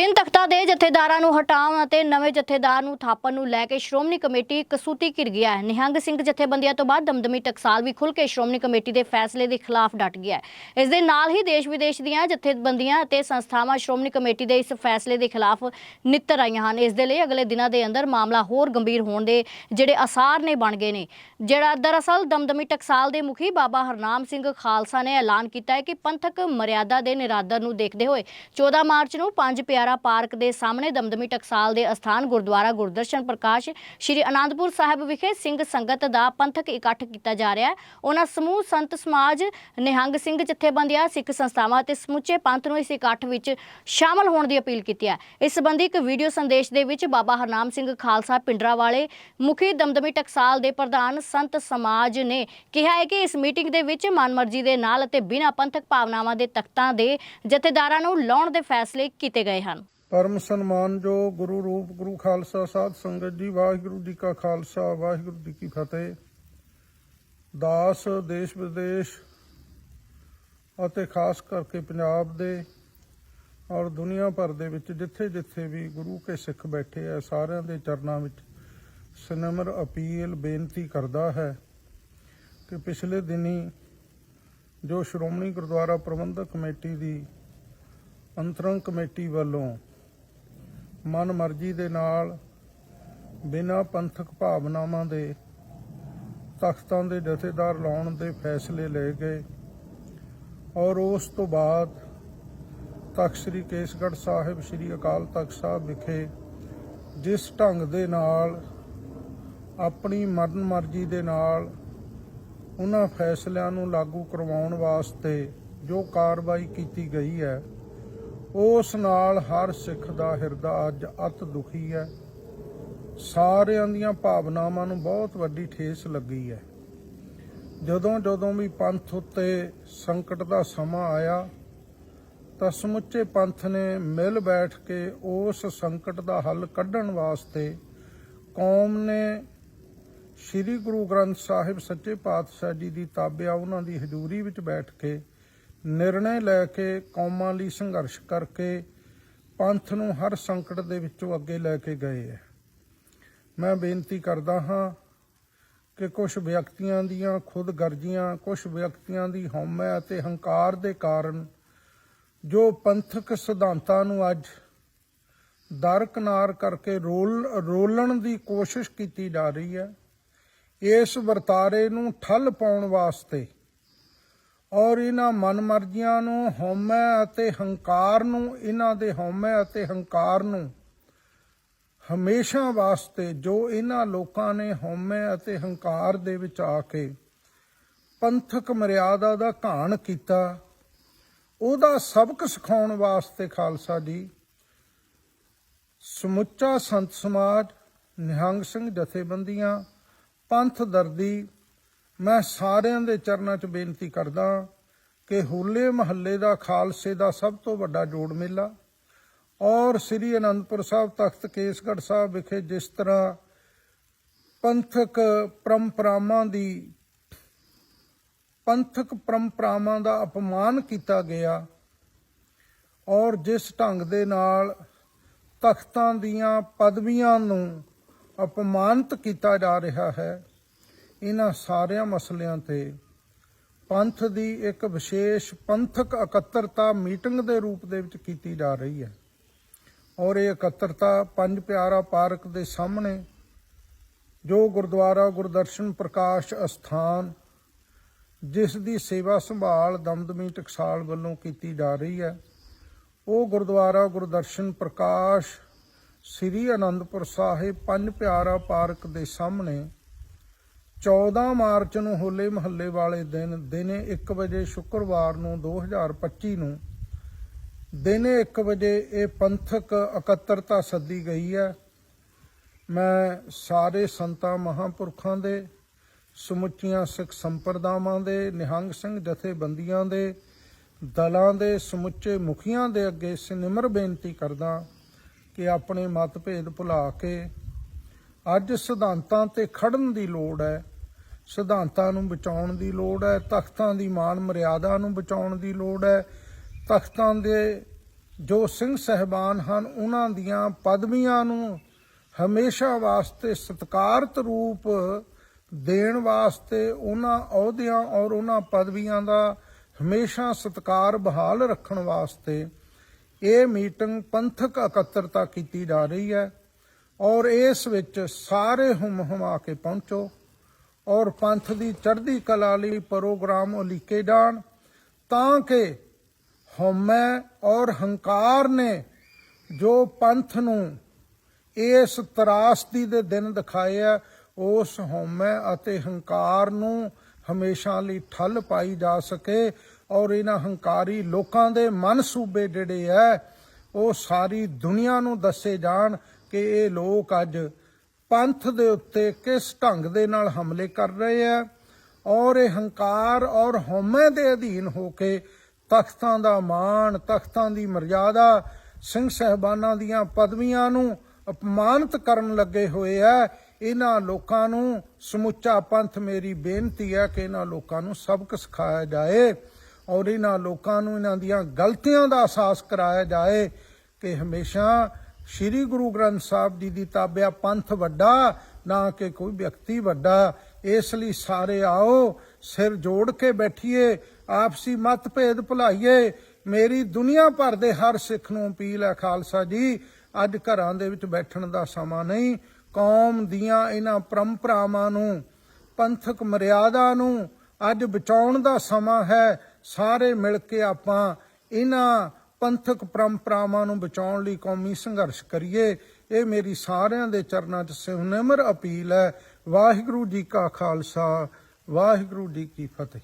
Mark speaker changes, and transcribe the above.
Speaker 1: ਤਿੰਨ ਤਖਤਾਂ ਦੇ ਜਥੇਦਾਰਾਂ ਨੂੰ ਹਟਾਉਣ ਅਤੇ ਨਵੇਂ ਜਥੇਦਾਰ ਨੂੰ ਥਾਪਣ ਨੂੰ ਲੈ ਕੇ ਸ਼੍ਰੋਮਣੀ ਕਮੇਟੀ ਕਸੂਤੀ ਘਿਰ ਗਿਆ ਹੈ। ਨਿਹੰਗ ਸਿੰਘ ਜਥੇਬੰਦੀਆਂ ਤੋਂ ਬਾਅਦ ਦਮਦਮੀ ਟਕਸਾਲ ਵੀ ਖੁੱਲ੍ਹ ਕੇ ਸ਼੍ਰੋਮਣੀ ਕਮੇਟੀ ਦੇ ਫੈਸਲੇ ਦੇ ਖਿਲਾਫ ਡਟ ਗਿਆ ਹੈ। ਇਸ ਦੇ ਨਾਲ ਹੀ ਦੇਸ਼ ਵਿਦੇਸ਼ ਦੀਆਂ ਜਥੇਬੰਦੀਆਂ ਅਤੇ ਸੰਸਥਾਵਾਂ ਸ਼੍ਰੋਮਣੀ ਕਮੇਟੀ ਦੇ ਇਸ ਫੈਸਲੇ ਦੇ ਖਿਲਾਫ ਨਿੱਤਰ ਆਈਆਂ ਹਨ। ਇਸ ਦੇ ਲਈ ਅਗਲੇ ਦਿਨਾਂ ਦੇ ਅੰਦਰ ਮਾਮਲਾ ਹੋਰ ਗੰਭੀਰ ਹੋਣ ਦੇ ਜਿਹੜੇ ਅਸਾਰ ਨੇ ਬਣ ਗਏ ਨੇ। ਜਿਹੜਾ ਦਰਅਸਲ ਦਮਦਮੀ ਟਕਸਾਲ ਦੇ ਮੁਖੀ ਬਾਬਾ ਹਰਨਾਮ ਸਿੰਘ ਖਾਲਸਾ ਨੇ ਐਲਾਨ ਕੀਤਾ ਹੈ ਕਿ ਪੰਥਕ ਮਰਿਆਦਾ ਦੇ ਨਿਰਾਦਰ ਨੂੰ ਦੇਖਦੇ ਹੋਏ 14 ਮਾਰਚ ਨੂੰ ਪੰਜ ਪਿਆਰਾ ਪਾਰਕ ਦੇ ਸਾਹਮਣੇ ਦਮਦਮੀ ਟਕਸਾਲ ਦੇ ਅਸਥਾਨ ਗੁਰਦੁਆਰਾ ਗੁਰਦਰਸ਼ਨ ਪ੍ਰਕਾਸ਼ ਸ਼੍ਰੀ ਅਨੰਦਪੁਰ ਸਾਹਿਬ ਵਿਖੇ ਸਿੰਘ ਸੰਗਤ ਦਾ ਪੰਥਕ ਇਕੱਠ ਕੀਤਾ ਜਾ ਰਿਹਾ ਹੈ। ਉਹਨਾਂ ਸਮੂਹ ਸੰਤ ਸਮਾਜ ਨਿਹੰਗ ਸਿੰਘ ਜਥੇਬੰਦੀਆਂ, ਸਿੱਖ ਸੰਸਥਾਵਾਂ ਅਤੇ ਸਮੁੱਚੇ ਪੰਥ ਨੂੰ ਇਸ ਇਕੱਠ ਵਿੱਚ ਸ਼ਾਮਲ ਹੋਣ ਦੀ ਅਪੀਲ ਕੀਤੀ ਹੈ। ਇਸ ਸੰਬੰਧੀ ਇੱਕ ਵੀਡੀਓ ਸੰਦੇਸ਼ ਦੇ ਵਿੱਚ ਬਾਬਾ ਹਰਨਾਮ ਸਿੰਘ ਖਾਲਸਾ ਪਿੰਡਰਾ ਵਾਲੇ ਮੁਖੀ ਦਮਦਮੀ ਟਕਸਾਲ ਦੇ ਪ੍ਰਧਾਨ ਸੰਤ ਸਮਾਜ ਨੇ ਕਿਹਾ ਹੈ ਕਿ ਇਸ ਮੀਟਿੰਗ ਦੇ ਵਿੱਚ ਮਨਮਰਜ਼ੀ ਦੇ ਨਾਲ ਅਤੇ ਬਿਨਾਂ ਪੰਥਕ ਭਾਵਨਾਵਾਂ ਦੇ ਤਖਤਾਂ ਦੇ ਜਥੇਦਾਰਾਂ ਨੂੰ ਲਾਉਣ ਦੇ ਫੈਸਲੇ ਕੀਤੇ ਗਏ ਹਨ।
Speaker 2: ਪਰਮ ਸਨਮਾਨ ਜੋ ਗੁਰੂ ਰੂਪ ਗੁਰੂ ਖਾਲਸਾ ਸਾਧ ਸੰਗਤ ਜੀ, ਵਾਹਿਗੁਰੂ ਜੀ ਕਾ ਖਾਲਸਾ, ਵਾਹਿਗੁਰੂ ਜੀ ਕੀ ਫਤਿਹ। ਦਾਸ ਦੇਸ਼ ਵਿਦੇਸ਼ ਅਤੇ ਖਾਸ ਕਰਕੇ ਪੰਜਾਬ ਦੇ ਔਰ ਦੁਨੀਆ ਭਰ ਦੇ ਵਿੱਚ ਜਿੱਥੇ ਜਿੱਥੇ ਵੀ ਗੁਰੂ ਕੇ ਸਿੱਖ ਬੈਠੇ ਆ, ਸਾਰਿਆਂ ਦੇ ਚਰਨਾਂ ਵਿੱਚ ਸਨਮਰ ਅਪੀਲ ਬੇਨਤੀ ਕਰਦਾ ਹੈ ਕਿ ਪਿਛਲੇ ਦਿਨੀ ਜੋ ਸ਼੍ਰੋਮਣੀ ਗੁਰਦੁਆਰਾ ਪ੍ਰਬੰਧਕ ਕਮੇਟੀ ਦੀ ਅੰਤਰੰਗ ਕਮੇਟੀ ਵੱਲੋਂ ਮਨ ਮਰਜ਼ੀ ਦੇ ਨਾਲ, ਬਿਨਾਂ ਪੰਥਕ ਭਾਵਨਾਵਾਂ ਦੇ, ਤਖਤਾਂ ਦੇ ਜਥੇਦਾਰ ਲਾਉਣ ਦੇ ਫੈਸਲੇ ਲਏ ਗਏ। ਔਰ ਉਸ ਤੋਂ ਬਾਅਦ ਤਖਤ ਸ੍ਰੀ ਕੇਸਗੜ੍ਹ ਸਾਹਿਬ, ਸ੍ਰੀ ਅਕਾਲ ਤਖਤ ਸਾਹਿਬ ਵਿਖੇ ਜਿਸ ਢੰਗ ਦੇ ਨਾਲ, ਆਪਣੀ ਮਰਨ ਮਰਜ਼ੀ ਦੇ ਨਾਲ ਉਹਨਾਂ ਫੈਸਲਿਆਂ ਨੂੰ ਲਾਗੂ ਕਰਵਾਉਣ ਵਾਸਤੇ ਜੋ ਕਾਰਵਾਈ ਕੀਤੀ ਗਈ ਹੈ ਉਸ ਨਾਲ ਹਰ ਸਿੱਖ ਦਾ ਹਿਰਦਾ ਅੱਜ ਅਤ ਦੁਖੀ ਹੈ। ਸਾਰਿਆਂ ਦੀਆਂ ਭਾਵਨਾਵਾਂ ਨੂੰ ਬਹੁਤ ਵੱਡੀ ਠੇਸ ਲੱਗੀ ਹੈ। ਜਦੋਂ ਜਦੋਂ ਵੀ ਪੰਥ ਉੱਤੇ ਸੰਕਟ ਦਾ ਸਮਾਂ ਆਇਆ, ਤਾਂ ਸਮੁੱਚੇ ਪੰਥ ਨੇ ਮਿਲ ਬੈਠ ਕੇ ਉਸ ਸੰਕਟ ਦਾ ਹੱਲ ਕੱਢਣ ਵਾਸਤੇ ਕੌਮ ਨੇ ਸ੍ਰੀ ਗੁਰੂ ਗ੍ਰੰਥ ਸਾਹਿਬ ਸੱਚੇ ਪਾਤਸ਼ਾਹ ਜੀ ਦੀ ਤਾਬਿਆ ਉਹਨਾਂ ਦੀ ਹਜ਼ੂਰੀ ਵਿੱਚ ਬੈਠ ਕੇ ਨਿਰਣੇ ਲੈ ਕੇ ਕੌਮਾਂ ਲਈ ਸੰਘਰਸ਼ ਕਰਕੇ ਪੰਥ ਨੂੰ ਹਰ ਸੰਕਟ ਦੇ ਵਿੱਚੋਂ ਅੱਗੇ ਲੈ ਕੇ ਗਏ ਹੈ ਮੈਂ ਬੇਨਤੀ ਕਰਦਾ ਹਾਂ ਕਿ ਕੁਝ ਵਿਅਕਤੀਆਂ ਦੀਆਂ ਖੁਦਗਰਜ਼ੀਆਂ ਕੁਝ ਵਿਅਕਤੀਆਂ ਦੀ ਹਉਮੈ ਅਤੇ ਹੰਕਾਰ ਦੇ ਕਾਰਨ ਜੋ ਪੰਥਕ ਸਿਧਾਂਤਾਂ ਨੂੰ ਅੱਜ ਦਰਕਨਾਰ ਕਰਕੇ ਰੋਲ, ਰੋਲਣ ਦੀ ਕੋਸ਼ਿਸ਼ ਕੀਤੀ ਜਾ ਰਹੀ ਹੈ ਇਸ ਵਰਤਾਰੇ ਨੂੰ ਠੱਲ ਪਾਉਣ ਵਾਸਤੇ ਔਰ ਇਹਨਾਂ ਮਨਮਰਜ਼ੀਆਂ ਨੂੰ, ਹਉਮੈ ਅਤੇ ਹੰਕਾਰ ਨੂੰ, ਇਹਨਾਂ ਦੇ ਹਉਮੈ ਅਤੇ ਹੰਕਾਰ ਨੂੰ ਹਮੇਸ਼ਾ ਵਾਸਤੇ ਜੋ ਇਹਨਾਂ ਲੋਕਾਂ ਨੇ ਹਉਮੈ ਅਤੇ ਹੰਕਾਰ ਦੇ ਵਿੱਚ ਆ ਕੇ ਪੰਥਕ ਮਰਿਆਦਾ ਦਾ ਘਾਣ ਕੀਤਾ, ਉਹਦਾ ਸਬਕ ਸਿਖਾਉਣ ਵਾਸਤੇ ਖਾਲਸਾ ਜੀ, ਸਮੁੱਚਾ ਸੰਤ ਸਮਾਜ, ਨਿਹੰਗ ਸਿੰਘ ਜਥੇਬੰਦੀਆਂ, ਪੰਥ ਦਰਦੀ ਮੈਂ ਸਾਰਿਆਂ ਦੇ ਚਰਨਾਂ 'ਚ ਬੇਨਤੀ ਕਰਦਾ ਕਿ ਹੋਲੇ ਮਹੱਲੇ ਦਾ ਖਾਲਸੇ ਦਾ ਸਭ ਤੋਂ ਵੱਡਾ ਜੋੜ ਮੇਲਾ ਔਰ ਸ੍ਰੀ ਅਨੰਦਪੁਰ ਸਾਹਿਬ ਤਖਤ ਕੇਸਗੜ੍ਹ ਸਾਹਿਬ ਵਿਖੇ ਜਿਸ ਤਰ੍ਹਾਂ ਪੰਥਕ ਪਰੰਪਰਾਵਾਂ ਦੀ, ਪੰਥਕ ਪਰੰਪਰਾਵਾਂ ਦਾ ਅਪਮਾਨ ਕੀਤਾ ਗਿਆ ਔਰ ਜਿਸ ਢੰਗ ਦੇ ਨਾਲ ਤਖਤਾਂ ਦੀਆਂ ਪਦਵੀਆਂ ਨੂੰ ਅਪਮਾਨਿਤ ਕੀਤਾ ਜਾ ਰਿਹਾ ਹੈ ਇਹਨਾਂ ਸਾਰਿਆਂ ਮਸਲਿਆਂ ਤੇ ਪੰਥ ਦੀ ਇੱਕ ਵਿਸ਼ੇਸ਼ ਪੰਥਕ ਇਕੱਤਰਤਾ ਮੀਟਿੰਗ ਦੇ ਰੂਪ ਦੇ ਵਿੱਚ ਕੀਤੀ ਜਾ ਰਹੀ ਹੈ। ਔਰ ਇਹ ਇਕੱਤਰਤਾ ਪੰਜ ਪਿਆਰਾ ਪਾਰਕ ਦੇ ਸਾਹਮਣੇ, ਜੋ ਗੁਰਦੁਆਰਾ ਗੁਰਦਰਸ਼ਨ ਪ੍ਰਕਾਸ਼ ਅਸਥਾਨ, ਜਿਸ ਦੀ ਸੇਵਾ ਸੰਭਾਲ ਦਮਦਮੀ ਟਕਸਾਲ ਵੱਲੋਂ ਕੀਤੀ ਜਾ ਰਹੀ ਹੈ, ਉਹ ਗੁਰਦੁਆਰਾ ਗੁਰਦਰਸ਼ਨ ਪ੍ਰਕਾਸ਼ ਸ੍ਰੀ ਅਨੰਦਪੁਰ ਸਾਹਿਬ ਪੰਜ ਪਿਆਰਾ ਪਾਰਕ ਦੇ ਸਾਹਮਣੇ 14 ਮਾਰਚ ਨੂੰ ਹੋਲੇ ਮਹੱਲੇ ਵਾਲੇ ਦਿਨ, ਦਿਨੇ 1 ਵਜੇ ਸ਼ੁੱਕਰਵਾਰ ਨੂੰ 2025 ਨੂੰ, ਦਿਨੇ 1 ਵਜੇ ਇਹ ਪੰਥਕ ਇਕੱਤਰਤਾ ਸੱਦੀ ਗਈ ਹੈ। ਮੈਂ ਸਾਰੇ ਸੰਤਾਂ ਮਹਾਂਪੁਰਖਾਂ ਦੇ, ਸਮੁੱਚੀਆਂ ਸਿੱਖ ਸੰਪਰਦਾਵਾਂ ਦੇ, ਨਿਹੰਗ ਸਿੰਘ ਜਥੇਬੰਦੀਆਂ ਦੇ, ਦਲਾਂ ਦੇ, ਸਮੁੱਚੇ ਮੁਖੀਆਂ ਦੇ ਅੱਗੇ ਸਿਨਮਰ ਬੇਨਤੀ ਕਰਦਾ ਕਿ ਆਪਣੇ ਮਤਭੇਦ ਭੁਲਾ ਕੇ ਅੱਜ ਸਿਧਾਂਤਾਂ ਤੇ ਖੜਨ ਦੀ ਲੋੜ ਹੈ। ਸਿਧਾਂਤਾਂ ਨੂੰ ਬਚਾਉਣ ਦੀ ਲੋੜ ਹੈ, ਤਖਤਾਂ ਦੀ ਮਾਨ ਮਰਿਆਦਾ ਨੂੰ ਬਚਾਉਣ ਦੀ ਲੋੜ ਹੈ। ਤਖਤਾਂ ਦੇ ਜੋ ਸਿੰਘ ਸਹਿਬਾਨ ਹਨ, ਉਹਨਾਂ ਦੀਆਂ ਪਦਵੀਆਂ ਨੂੰ ਹਮੇਸ਼ਾ ਵਾਸਤੇ ਸਤਿਕਾਰਤ ਰੂਪ ਦੇਣ ਵਾਸਤੇ ਉਹਨਾਂ ਅਹੁਦਿਆਂ ਔਰ ਉਹਨਾਂ ਪਦਵੀਆਂ ਦਾ ਹਮੇਸ਼ਾ ਸਤਿਕਾਰ ਬਹਾਲ ਰੱਖਣ ਵਾਸਤੇ ਇਹ ਮੀਟਿੰਗ ਪੰਥਕ ਇਕੱਤਰਤਾ ਕੀਤੀ ਜਾ ਰਹੀ ਹੈ ਔਰ ਇਸ ਵਿੱਚ ਸਾਰੇ ਹੁਮ ਹੁਮਾ ਕੇ ਪਹੁੰਚੋ। ਔਰ ਪੰਥ ਦੀ ਚੜ੍ਹਦੀ ਕਲਾ ਲਈ ਪ੍ਰੋਗਰਾਮ ਉਲੀਕੇ ਜਾਣ, ਤਾਂ ਕਿ ਹਉਮੈ ਔਰ ਹੰਕਾਰ ਨੇ ਜੋ ਪੰਥ ਨੂੰ ਇਸ ਤਰਾਸਦੀ ਦੇ ਦਿਨ ਦਿਖਾਏ ਆ ਉਸ ਹਉਮੈ ਅਤੇ ਹੰਕਾਰ ਨੂੰ ਹਮੇਸ਼ਾ ਲਈ ਠੱਲ ਪਾਈ ਜਾ ਸਕੇ ਔਰ ਇਹਨਾਂ ਹੰਕਾਰੀ ਲੋਕਾਂ ਦੇ ਮਨਸੂਬੇ ਜਿਹੜੇ ਐ, ਉਹ ਸਾਰੀ ਦੁਨੀਆ ਨੂੰ ਦੱਸੇ ਜਾਣ ਕਿ ਇਹ ਲੋਕ ਅੱਜ ਪੰਥ ਦੇ ਉੱਤੇ ਕਿਸ ਢੰਗ ਦੇ ਨਾਲ ਹਮਲੇ ਕਰ ਰਹੇ ਆ ਔਰ ਇਹ ਹੰਕਾਰ ਔਰ ਹਉਮੈ ਦੇ ਅਧੀਨ ਹੋ ਕੇ ਤਖਤਾਂ ਦਾ ਮਾਣ, ਤਖਤਾਂ ਦੀ ਮਰਜ਼ਾਦਾ ਸਿੰਘ ਸਹਿਬਾਨਾਂ ਦੀਆਂ ਪਦਵੀਆਂ ਨੂੰ ਅਪਮਾਨਿਤ ਕਰਨ ਲੱਗੇ ਹੋਏ ਆ, ਇਹਨਾਂ ਲੋਕਾਂ ਨੂੰ ਸਮੁੱਚਾ ਪੰਥ ਮੇਰੀ ਬੇਨਤੀ ਹੈ ਕਿ ਇਹਨਾਂ ਲੋਕਾਂ ਨੂੰ ਸਬਕ ਸਿਖਾਇਆ ਜਾਏ ਔਰ ਇਹਨਾਂ ਲੋਕਾਂ ਨੂੰ ਇਹਨਾਂ ਦੀਆਂ ਗਲਤੀਆਂ ਦਾ ਅਹਿਸਾਸ ਕਰਾਇਆ ਜਾਏ ਕਿ ਹਮੇਸ਼ਾ ਸ੍ਰੀ ਗੁਰੂ ਗ੍ਰੰਥ ਸਾਹਿਬ ਜੀ ਦੀ ਤਾਬਿਆ ਪੰਥ ਵੱਡਾ, ਨਾ ਕਿ ਕੋਈ ਵਿਅਕਤੀ ਵੱਡਾ। ਇਸ ਲਈ ਸਾਰੇ ਆਓ, ਸਿਰ ਜੋੜ ਕੇ ਬੈਠੀਏ, ਆਪਸੀ ਮਤਭੇਦ ਭੁਲਾਈਏ। ਮੇਰੀ ਦੁਨੀਆ ਭਰ ਦੇ ਹਰ ਸਿੱਖ ਨੂੰ ਅਪੀਲ ਹੈ ਖਾਲਸਾ ਜੀ, ਅੱਜ ਘਰਾਂ ਦੇ ਵਿੱਚ ਬੈਠਣ ਦਾ ਸਮਾਂ ਨਹੀਂ। ਕੌਮ ਦੀਆਂ ਇਹਨਾਂ ਪਰੰਪਰਾਵਾਂ ਨੂੰ, ਪੰਥਕ ਮਰਿਆਦਾ ਨੂੰ ਅੱਜ ਬਚਾਉਣ ਦਾ ਸਮਾਂ ਹੈ। ਸਾਰੇ ਮਿਲ ਕੇ ਆਪਾਂ ਇਹਨਾਂ ਪੰਥਕ ਪਰੰਪਰਾਵਾਂ ਨੂੰ ਬਚਾਉਣ ਲਈ ਕੌਮੀ ਸੰਘਰਸ਼ ਕਰੀਏ। ਇਹ ਮੇਰੀ ਸਾਰਿਆਂ ਦੇ ਚਰਨਾਂ 'ਚ ਸਿਵਨਮਰ ਅਪੀਲ ਹੈ। ਵਾਹਿਗੁਰੂ ਜੀ ਕਾ ਖਾਲਸਾ, ਵਾਹਿਗੁਰੂ ਜੀ ਕੀ ਫਤਿਹ।